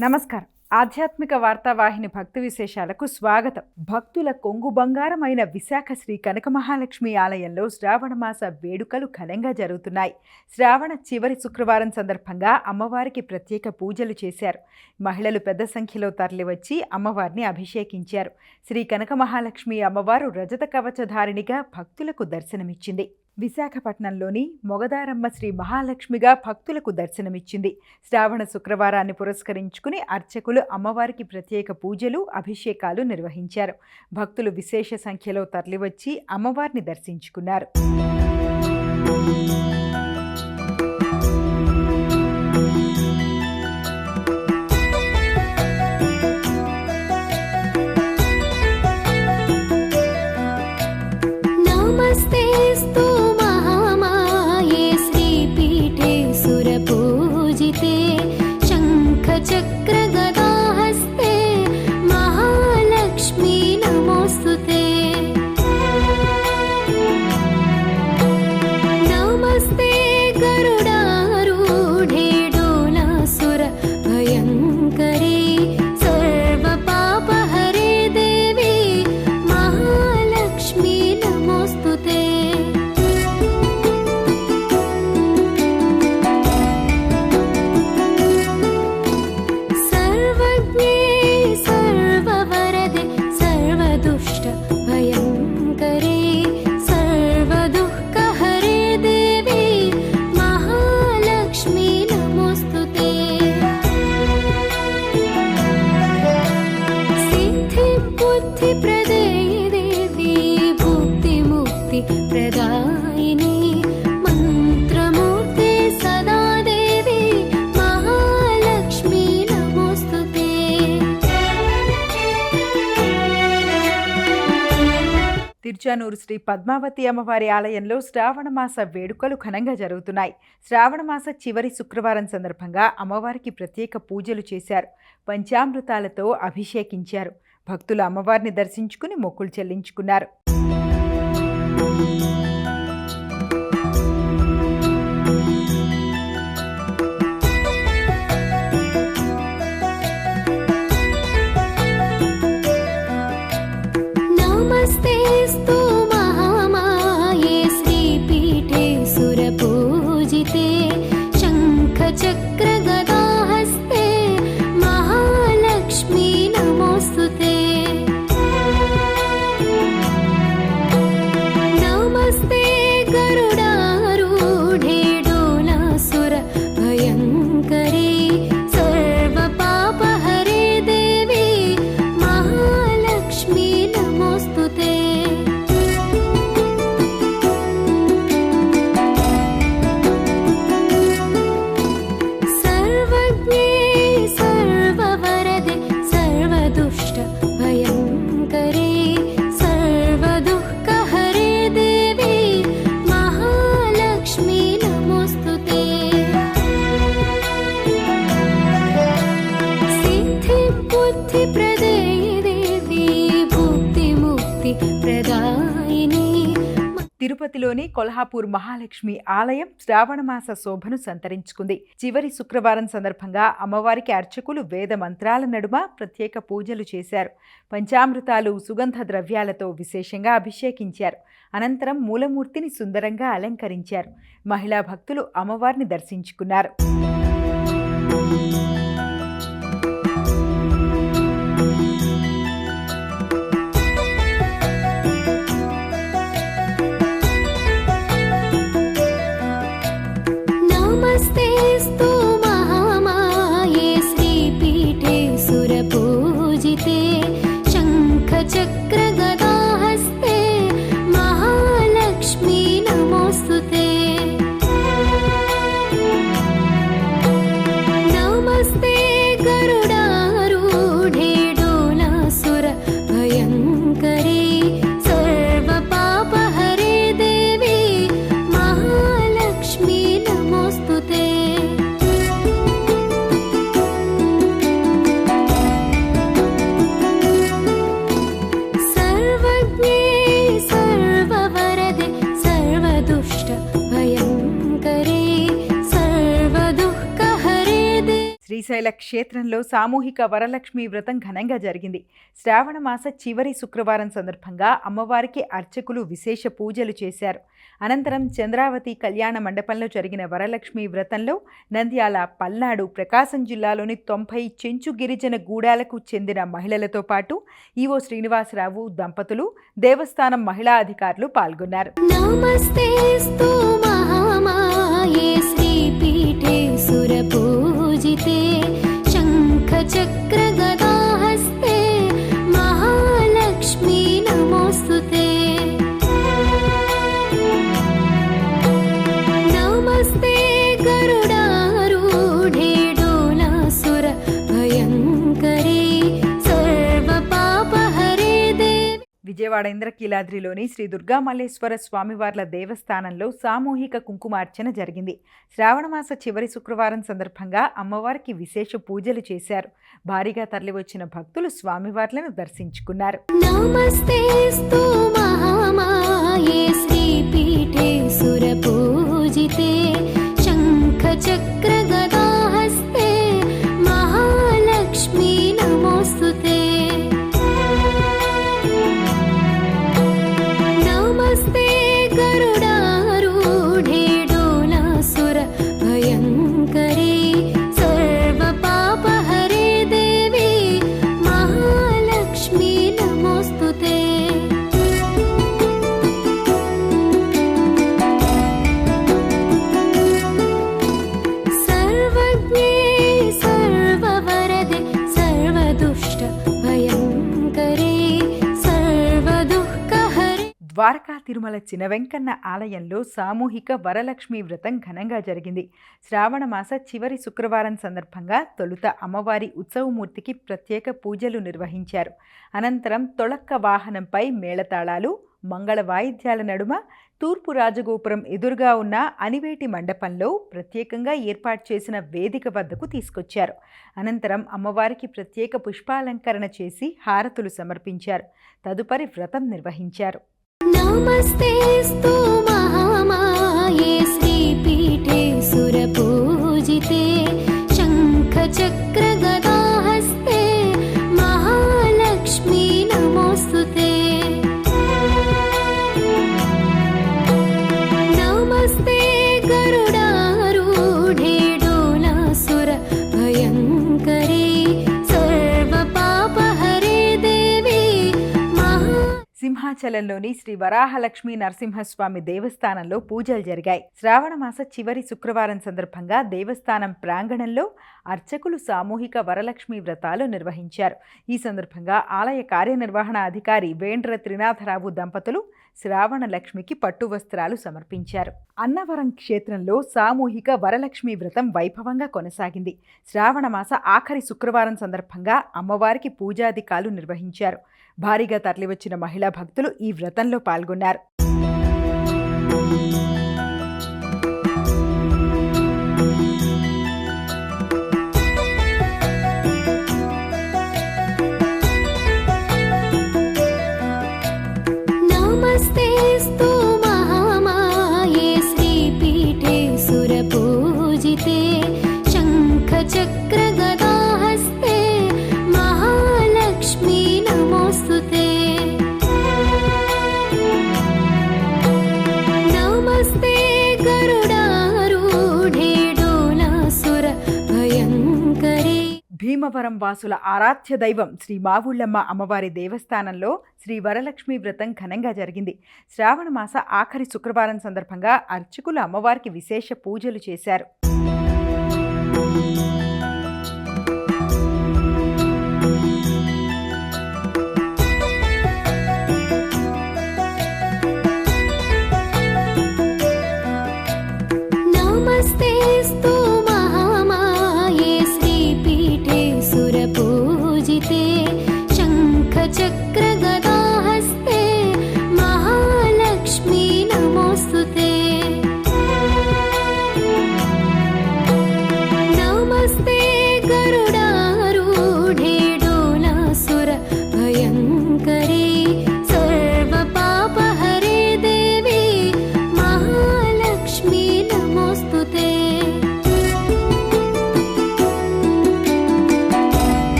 నమస్కారం. ఆధ్యాత్మిక వార్తావాహిని భక్తి విశేషాలకు స్వాగతం. భక్తుల కొంగు బంగారమైన విశాఖ శ్రీ కనక మహాలక్ష్మి ఆలయంలో శ్రావణ మాస వేడుకలు ఘనంగా జరుగుతున్నాయి. శ్రావణ చివరి శుక్రవారం సందర్భంగా అమ్మవారికి ప్రత్యేక పూజలు చేశారు. మహిళలు పెద్ద సంఖ్యలో తరలివచ్చి అమ్మవారిని అభిషేకించారు. శ్రీ కనక మహాలక్ష్మి అమ్మవారు రజత కవచధారిణిగా భక్తులకు దర్శనమిచ్చింది. విశాఖపట్నంలోని మొగదారమ్మ శ్రీ మహాలక్ష్మిగా భక్తులకు దర్శనమిచ్చింది. శ్రావణ శుక్రవారాన్ని పురస్కరించుకుని అర్చకులు అమ్మవారికి ప్రత్యేక పూజలు అభిషేకాలు నిర్వహించారు. భక్తులు విశేష సంఖ్యలో తరలివచ్చి అమ్మవారిని దర్శించుకున్నారు. శ్రీ పద్మావతి అమ్మవారి ఆలయంలో శ్రావణమాస వేడుకలు ఘనంగా జరుగుతున్నాయి. శ్రావణమాస చివరి శుక్రవారం సందర్భంగా అమ్మవారికి ప్రత్యేక పూజలు చేశారు. పంచామృతాలతో అభిషేకించారు. భక్తులు అమ్మవారిని దర్శించుకుని మొక్కులు చెల్లించుకున్నారు. తిరుపతిలోని కొల్హాపూర్ మహాలక్ష్మి ఆలయం శ్రావణమాస శోభను సంతరించుకుంది. చివరి శుక్రవారం సందర్భంగా అమ్మవారికి అర్చకులు వేద మంత్రాల నడుమ ప్రత్యేక పూజలు చేశారు. పంచామృతాలు సుగంధ ద్రవ్యాలతో విశేషంగా అభిషేకించారు. అనంతరం మూలమూర్తిని సుందరంగా అలంకరించారు. మహిళా భక్తులు అమ్మవారిని దర్శించుకున్నారు. క్షేత్రంలో సామూహిక వరలక్ష్మి వ్రతం ఘనంగా జరిగింది. శ్రావణ మాస చివరి శుక్రవారం సందర్భంగా అమ్మవారికి అర్చకులు విశేష పూజలు చేశారు. అనంతరం చంద్రావతి కళ్యాణ మండపంలో జరిగిన వరలక్ష్మి వ్రతంలో నంద్యాల పల్నాడు ప్రకాశం జిల్లాలోని తొంభై చెంచు గిరిజన గూడాలకు చెందిన మహిళలతో పాటు ఈవో శ్రీనివాసరావు దంపతులు దేవస్థానం మహిళా అధికారులు పాల్గొన్నారు. నమస్తే ఇంద్రకీలాద్రిలోని శ్రీ దుర్గామల్లేశ్వర స్వామివార్ల దేవస్థానంలో సామూహిక కుంకుమార్చన జరిగింది. శ్రావణమాస చివరి శుక్రవారం సందర్భంగా అమ్మవారికి విశేష పూజలు చేశారు. భారీగా తరలివచ్చిన భక్తులు స్వామివార్లను దర్శించుకున్నారు. చక్ర గదా తిరుమల చిన వెంకన్న ఆలయంలో సామూహిక వరలక్ష్మి వ్రతం ఘనంగా జరిగింది. శ్రావణ మాస చివరి శుక్రవారం సందర్భంగా తొలుత అమ్మవారి ఉత్సవమూర్తికి ప్రత్యేక పూజలు నిర్వహించారు. అనంతరం తొళక్క వాహనంపై మేళతాళాలు మంగళ వాయిద్యాల నడుమ తూర్పు రాజగోపురం ఎదురుగా ఉన్న అనివేటి మండపంలో ప్రత్యేకంగా ఏర్పాటు చేసిన వేదిక వద్దకు తీసుకొచ్చారు. అనంతరం అమ్మవారికి ప్రత్యేక పుష్పాలంకరణ చేసి హారతులు సమర్పించారు. తదుపరి వ్రతం నిర్వహించారు. नमस्तेऽस्तु महामाये श्रीपीठे सुरपूजिते సింహాచలంలోని శ్రీ వరాహలక్ష్మి నరసింహస్వామి దేవస్థానంలో పూజలు జరిగాయి. శ్రావణ మాస చివరి శుక్రవారం సందర్భంగా దేవస్థానం ప్రాంగణంలో అర్చకులు సామూహిక వరలక్ష్మి వ్రతాలు నిర్వహించారు. ఈ సందర్భంగా ఆలయ కార్యనిర్వహణ అధికారి వేండ్ర త్రినాథరావు దంపతులు శ్రావణ లక్ష్మికి పట్టు వస్త్రాలు సమర్పించారు. అన్నవరం క్షేత్రంలో సామూహిక వరలక్ష్మి వ్రతం వైభవంగా కొనసాగింది. శ్రావణ మాస ఆఖరి శుక్రవారం సందర్భంగా అమ్మవారికి పూజాధికాలు నిర్వహించారు. భారీగా తరలివచ్చిన మహిళా భక్తులు ఈ వ్రతంలో పాల్గొన్నారు. భీమవరం వాసుల ఆరాధ్య దైవం శ్రీ మావుళ్ళమ్మ అమ్మవారి దేవస్థానంలో శ్రీ వరలక్ష్మి వ్రతం ఘనంగా జరిగింది. శ్రావణ మాస ఆఖరి శుక్రవారం సందర్భంగా అర్చకులు అమ్మవారికి విశేష పూజలు చేశారు.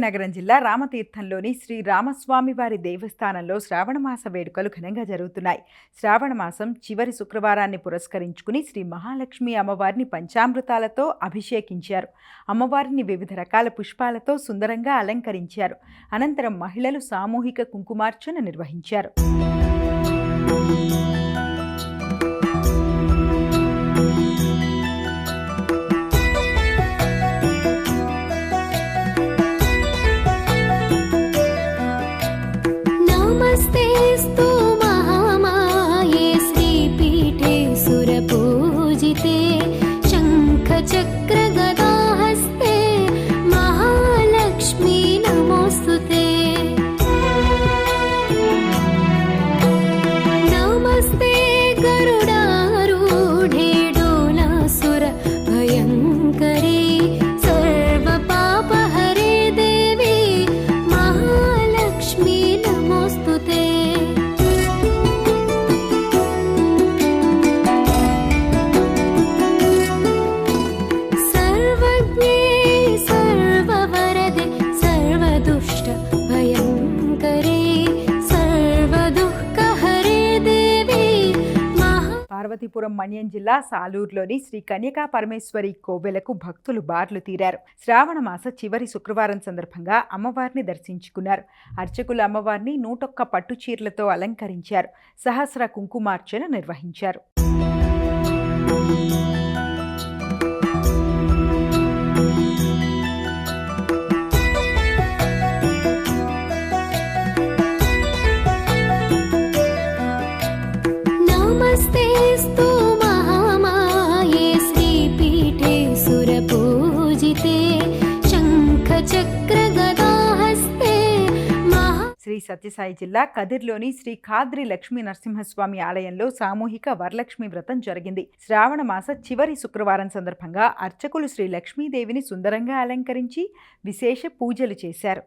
విజయనగరం జిల్లా రామతీర్థంలోని శ్రీ రామస్వామి వారి దేవస్థానంలో శ్రావణమాస వేడుకలు ఘనంగా జరుగుతున్నాయి. శ్రావణమాసం చివరి శుక్రవారాన్ని పురస్కరించుకుని శ్రీ మహాలక్ష్మి అమ్మవారిని పంచామృతాలతో అభిషేకించారు. అమ్మవారిని వివిధ రకాల పుష్పాలతో సుందరంగా అలంకరించారు. అనంతరం మహిళలు సామూహిక కుంకుమార్చన నిర్వహించారు. జిల్లా సాలూరులోని శ్రీ కన్యకా పరమేశ్వరి కోవెలకు భక్తులు బార్లు తీరారు. శ్రావణ మాస చివరి శుక్రవారం సందర్భంగా అమ్మవారిని దర్శించుకున్నారు. అర్చకులు అమ్మవారిని నూటొక్క పట్టు చీరలతో అలంకరించారు. సహస్ర కుంకుమార్చన నిర్వహించారు. సత్యసాయి జిల్లా కదిర్లోని శ్రీ ఖాద్రి లక్ష్మీ నరసింహస్వామి ఆలయంలో సామూహిక వరలక్ష్మి వ్రతం జరిగింది. శ్రావణ మాస చివరి శుక్రవారం సందర్భంగా అర్చకులు శ్రీ లక్ష్మీదేవిని సుందరంగా అలంకరించి విశేష పూజలు చేశారు.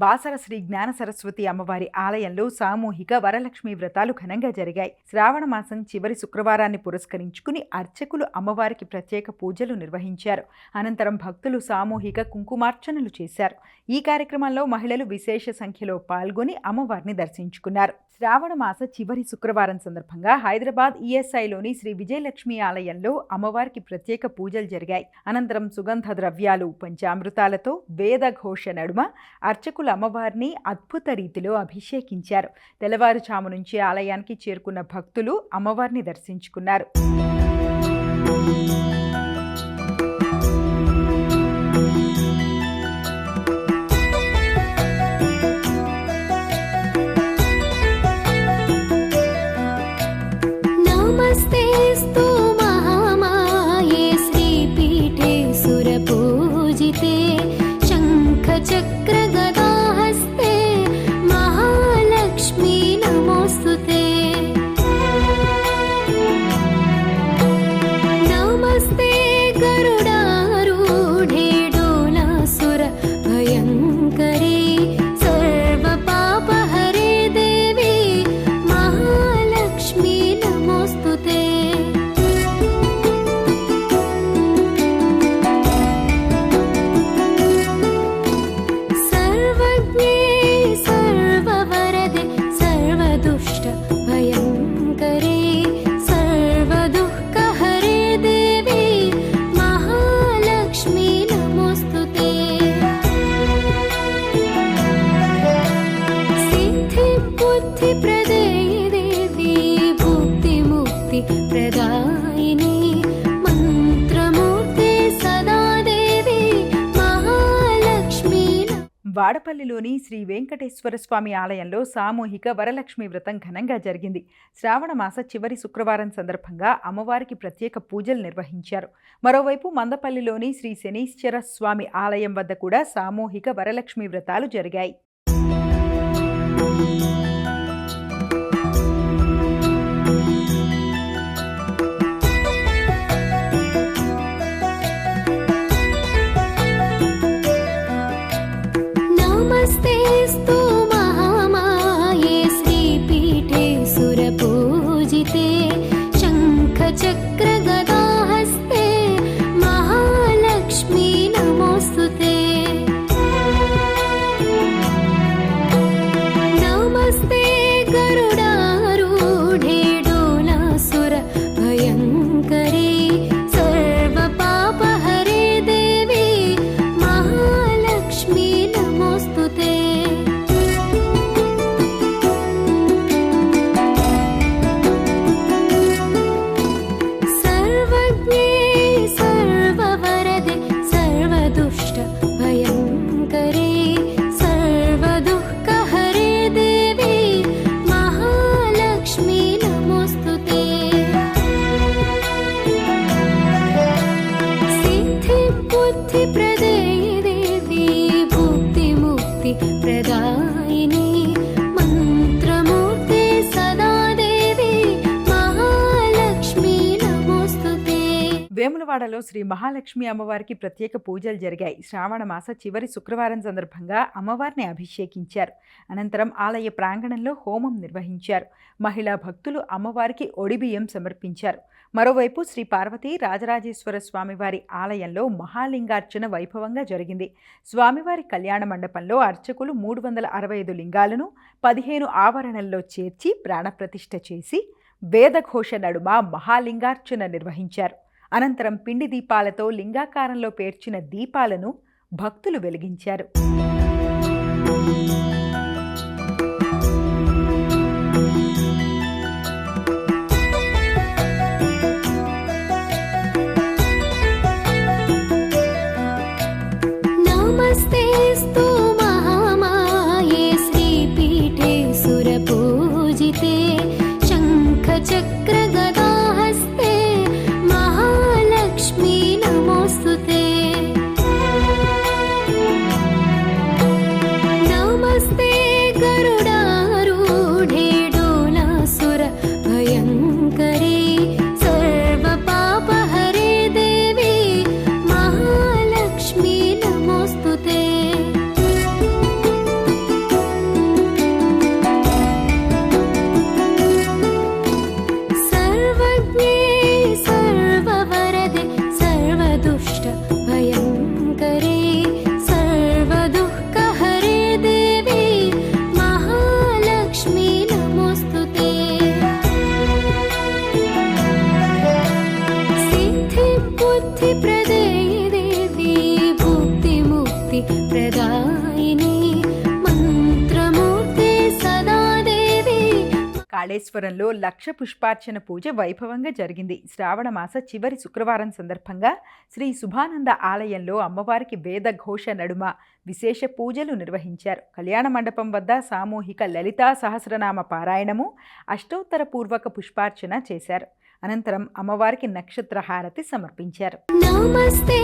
బాసర శ్రీ జ్ఞాన సరస్వతి అమ్మవారి ఆలయంలో సామూహిక వరలక్ష్మి వ్రతాలు ఘనంగా జరిగాయి. శ్రావణ మాసం చివరి శుక్రవారాన్ని పురస్కరించుకుని అర్చకులు అమ్మవారికి ప్రత్యేక పూజలు నిర్వహించారు. అనంతరం భక్తులు సామూహిక కుంకుమార్చనలు చేశారు. ఈ కార్యక్రమంలో మహిళలు విశేష సంఖ్యలో పాల్గొని అమ్మవారిని దర్శించుకున్నారు. శ్రావణ మాస చివరి శుక్రవారం సందర్భంగా హైదరాబాద్ ఈఎస్ఐలోని శ్రీ విజయలక్ష్మి ఆలయంలో అమ్మవారికి ప్రత్యేక పూజలు జరిగాయి. అనంతరం సుగంధ ద్రవ్యాలు పంచామృతాలతో వేద ఘోష నడుమ అర్చకులు అమ్మవారిని అద్భుత రీతిలో అభిషేకించారు తెల్లవారుజాము నుంచి ఆలయానికి చేరుకున్న భక్తులు అమ్మవారిని దర్శించుకున్నారు नमस्तेऽस्तु महामाये श्रीपीठे सुरपूजिते शङ्खचक्रगदाहस्ते వాడపల్లిలోని శ్రీ వెంకటేశ్వర స్వామి ఆలయంలో సామూహిక వరలక్ష్మి వ్రతం ఘనంగా జరిగింది. శ్రావణ మాస చివరి శుక్రవారం సందర్భంగా అమ్మవారికి ప్రత్యేక పూజలు నిర్వహించారు. మరోవైపు మందపల్లిలోని శ్రీ శనీశ్వర స్వామి ఆలయం వద్ద కూడా సామూహిక వరలక్ష్మి వ్రతాలు జరిగాయి. విజయవాడలో శ్రీ మహాలక్ష్మి అమ్మవారికి ప్రత్యేక పూజలు జరిగాయి. శ్రావణ మాస చివరి శుక్రవారం సందర్భంగా అమ్మవారిని అభిషేకించారు. అనంతరం ఆలయ ప్రాంగణంలో హోమం నిర్వహించారు. మహిళా భక్తులు అమ్మవారికి ఒడిబియ్యం సమర్పించారు. మరోవైపు శ్రీ పార్వతీ రాజరాజేశ్వర స్వామివారి ఆలయంలో మహాలింగార్చన వైభవంగా జరిగింది. స్వామివారి కళ్యాణ మండపంలో అర్చకులు మూడు వందల అరవై ఐదు లింగాలను పదిహేను ఆవరణల్లో చేర్చి ప్రాణప్రతిష్ఠ చేసి వేదఘోష నడుమ మహాలింగార్చన నిర్వహించారు. అనంతరం పిండి దీపాలతో లింగాకారంలో పేర్చిన దీపాలను భక్తులు వెలిగించారు. మహేశ్వరంలో లక్ష పుష్పార్చన పూజ వైభవంగా జరిగింది. శ్రావణ మాస చివరి శుక్రవారం సందర్భంగా శ్రీ శుభానంద ఆలయంలో అమ్మవారికి వేద ఘోష నడుమ విశేష పూజలు నిర్వహించారు. కళ్యాణ మండపం వద్ద సామూహిక లలితా సహస్రనామ పారాయణము అష్టోత్తర పూర్వక పుష్పార్చన చేశారు. అనంతరం అమ్మవారికి నక్షత్ర హారతి సమర్పించారు. నమస్తే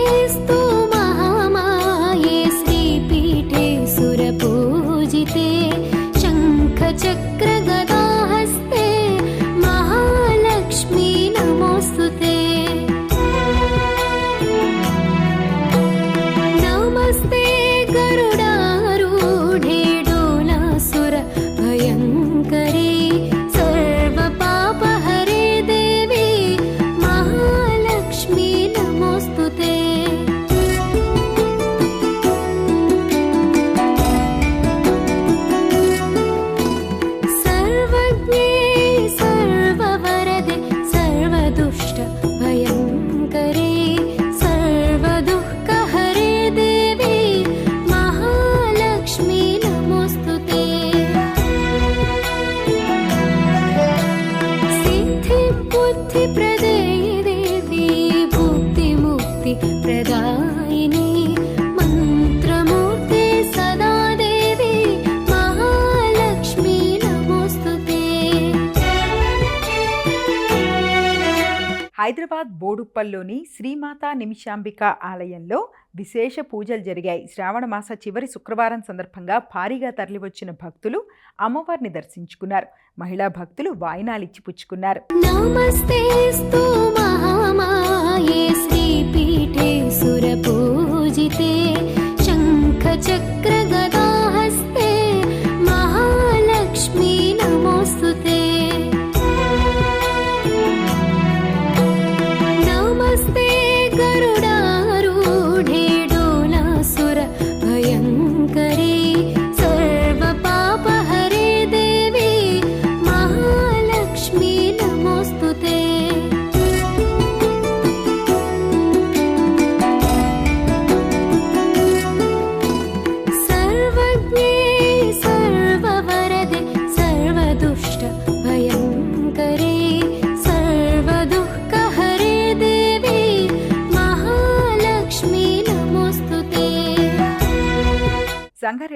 ఉప్పల్లోని శ్రీమాతా నిమిషాంబిక ఆలయంలో విశేష పూజలు జరిగాయి. శ్రావణ మాస చివరి శుక్రవారం సందర్భంగా భారీగా తరలివచ్చిన భక్తులు అమ్మవారిని దర్శించుకున్నారు. మహిళా భక్తులు వాయినాలిచ్చి పుచ్చుకున్నారు. చక్ర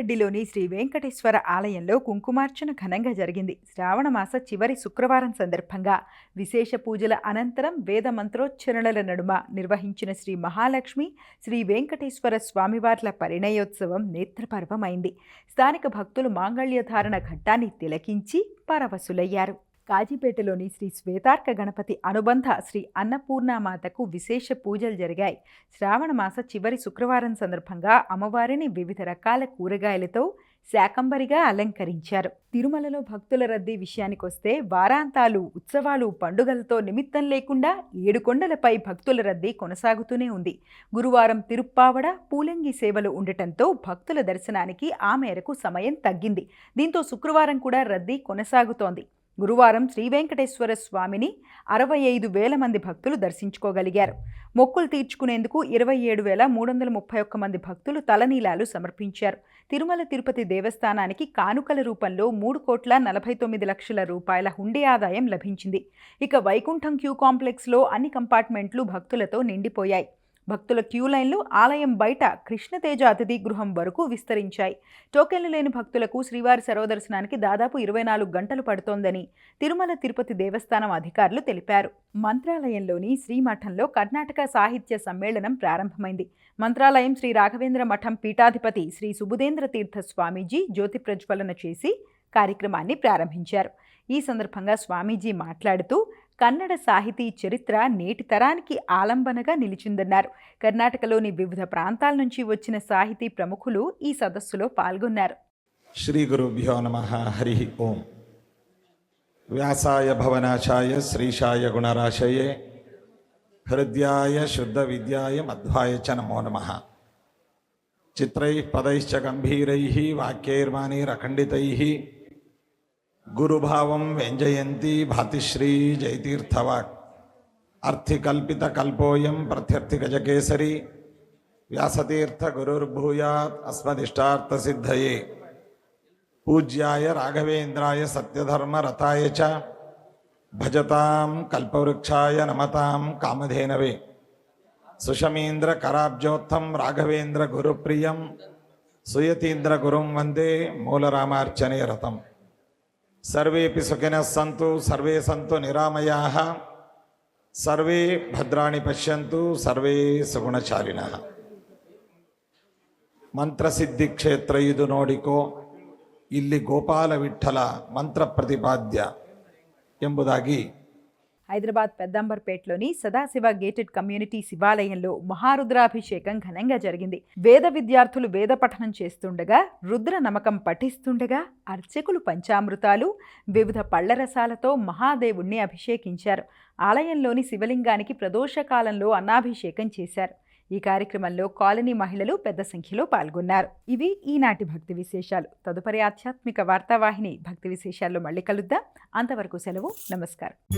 సంగారెడ్డిలోని శ్రీ వెంకటేశ్వర ఆలయంలో కుంకుమార్చన ఘనంగా జరిగింది. శ్రావణ మాస చివరి శుక్రవారం సందర్భంగా విశేష పూజల అనంతరం వేద మంత్రోచ్చరణల నడుమ నిర్వహించిన శ్రీ మహాలక్ష్మి శ్రీ వెంకటేశ్వర స్వామివార్ల పరిణయోత్సవం నేత్రపర్వమైంది. స్థానిక భక్తులు మాంగళ్యధారణ ఘట్టాన్ని తిలకించి పరవశులయ్యారు. కాజీపేటలోని శ్రీ శ్వేతార్క గణపతి అనుబంధ శ్రీ అన్నపూర్ణామాతకు విశేష పూజలు జరిగాయి. శ్రావణ మాస చివరి శుక్రవారం సందర్భంగా అమ్మవారిని వివిధ రకాల కూరగాయలతో శాకంబరిగా అలంకరించారు. తిరుమలలో భక్తుల రద్దీ విషయానికొస్తే వారాంతాలు ఉత్సవాలు పండుగలతో నిమిత్తం లేకుండా ఏడు కొండలపై భక్తుల రద్దీ కొనసాగుతూనే ఉంది. గురువారం తిరుప్పావడ పూలంగి సేవలు ఉండటంతో భక్తుల దర్శనానికి ఆ మేరకు సమయం తగ్గింది. దీంతో శుక్రవారం కూడా రద్దీ కొనసాగుతోంది. గురువారం శ్రీవెంకటేశ్వర స్వామిని అరవై ఐదు వేల మంది భక్తులు దర్శించుకోగలిగారు. మొక్కులు తీర్చుకునేందుకు ఇరవై ఏడు వేల మూడు వందల ముప్పై ఒక్క మంది భక్తులు తలనీలాలు సమర్పించారు. తిరుమల తిరుపతి దేవస్థానానికి కానుకల రూపంలో మూడు కోట్ల నలభై తొమ్మిది లక్షల రూపాయల హుండీ ఆదాయం లభించింది. ఇక వైకుంఠం క్యూ కాంప్లెక్స్లో అన్ని కంపార్ట్మెంట్లు భక్తులతో నిండిపోయాయి. భక్తుల క్యూ లైన్లు ఆలయం బయట కృష్ణతేజ అతిథి గృహం వరకు విస్తరించాయి. టోకెన్లు లేని భక్తులకు శ్రీవారి సర్వదర్శనానికి దాదాపు ఇరవై నాలుగు గంటలు పడుతోందని తిరుమల తిరుపతి దేవస్థానం అధికారులు తెలిపారు. మంత్రాలయంలోని శ్రీమఠంలో కర్ణాటక సాహిత్య సమ్మేళనం ప్రారంభమైంది. మంత్రాలయం శ్రీ రాఘవేంద్ర మఠం పీఠాధిపతి శ్రీ సుబుదేంద్ర తీర్థ స్వామీజీ జ్యోతి ప్రజ్వలన చేసి కార్యక్రమాన్ని ప్రారంభించారు. ఈ సందర్భంగా స్వామీజీ మాట్లాడుతూ కన్నడ సాహితీ చరిత్ర నేటి తరానికి ఆలంబనగా నిలిచిందన్నారు. కర్ణాటకలోని వివిధ ప్రాంతాల నుంచి వచ్చిన సాహితీ ప్రముఖులు ఈ సదస్సులో పాల్గొన్నారు. శ్రీ గురుభ్యో నమ. హరి ఓం. వ్యాసాయ భవనాశాయ శ్రీశాయ గుణరాశయే. హృద్యాయ శుద్ధ విద్యాయ మధ్వాయ చ నమో నమ. చిత్రై పదైశ్చ గంభీరై వాక్యైర్వాణీరఖండితై गुरुभावं व्यञ्जयन्ती भातिश्री जयतीर्थवाक्। अर्थिकल्पितकल्पोऽयं प्रत्यर्थिगजकेसरी व्यासतीर्थगुरुर्भूयात् अस्मदिष्टार्थसिद्धये। पूज्याय राघवेन्द्राय सत्यधर्मरताय च। भजतां कल्पवृक्षाय नमतां कामधेनवे। सुषमीन्द्रकराब्जोत्थं राघवेन्द्रगुरुप्रियं। सुयतीन्द्रगुरुं वंदे मूलरामार्चने रतम् ಸರ್ವೇಪಿ ಸುಖಿನ ಸಂತು, ಸರ್ವೇ ಸಂತು ನಿರಾಮಯ, ಸರ್ವೇ ಭದ್ರಾಣಿ ಪಶ್ಯಂತು, ಸರ್ವೇ ಸುಗುಣಶಾಲಿನ. ಮಂತ್ರಸಿದ್ಧಿ ಕ್ಷೇತ್ರ ಇದು ನೋಡಿಕೋ, ಇಲ್ಲಿ ಗೋಪಾಲ ವಿಠಲ ಮಂತ್ರ ಪ್ರತಿಪಾದ್ಯ ಎಂಬುದಾಗಿ హైదరాబాద్ పెద్దంబర్పేటలోని సదాశివ గేటెడ్ కమ్యూనిటీ శివాలయంలో మహారుద్రాభిషేకం ఘనంగా జరిగింది. వేద విద్యార్థులు వేద పఠనం చేస్తుండగా రుద్ర నమకం పఠిస్తుండగా అర్చకులు పంచామృతాలు వివిధ పళ్ళరసాలతో మహాదేవుణ్ణి అభిషేకించారు. ఆలయంలోని శివలింగానికి ప్రదోషకాలంలో అన్నాభిషేకం చేశారు. ఈ కార్యక్రమంలో కాలనీ మహిళలు పెద్ద సంఖ్యలో పాల్గొన్నారు. ఇవి ఈనాటి భక్తి విశేషాలు. తదుపరి ఆధ్యాత్మిక వార్తావాహిని భక్తి విశేషాల్లో మళ్ళీ కలుద్దాం. అంతవరకు సెలవు. నమస్కారం.